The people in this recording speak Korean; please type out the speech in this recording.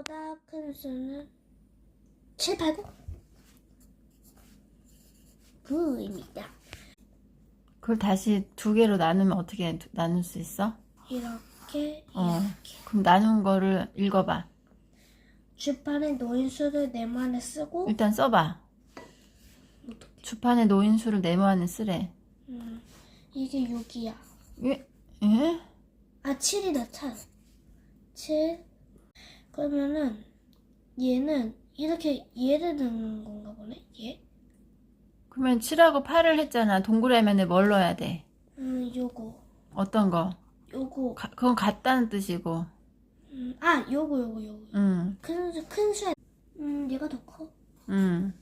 보다 큰 수는 7, 8, 9 9입니다. 그걸 다시 두 개로 나누면 어떻게 두- 나눌 수 있어? 이렇게 어. 이렇게 그럼 나눈 거를 읽어봐. 주판에 놓인 수를 네모안에 쓰고 일단 써봐. 주판에 놓인 수를 네모안에 쓰래. 음, 이게 6이야. 예? 예? 아 7이다 7. 7 그러면은 얘는 이렇게 얘를 넣는 건가 보네. 얘. 그러면 7하고 8을 했잖아. 동그라미에 뭘 넣어야 돼? 음 요거 어떤 거? 요거 가- 그건 같다는 뜻이고. 음, 아 요거 요거 요거 응, 큰 수 큰 수야 음 얘가 더 커. 응.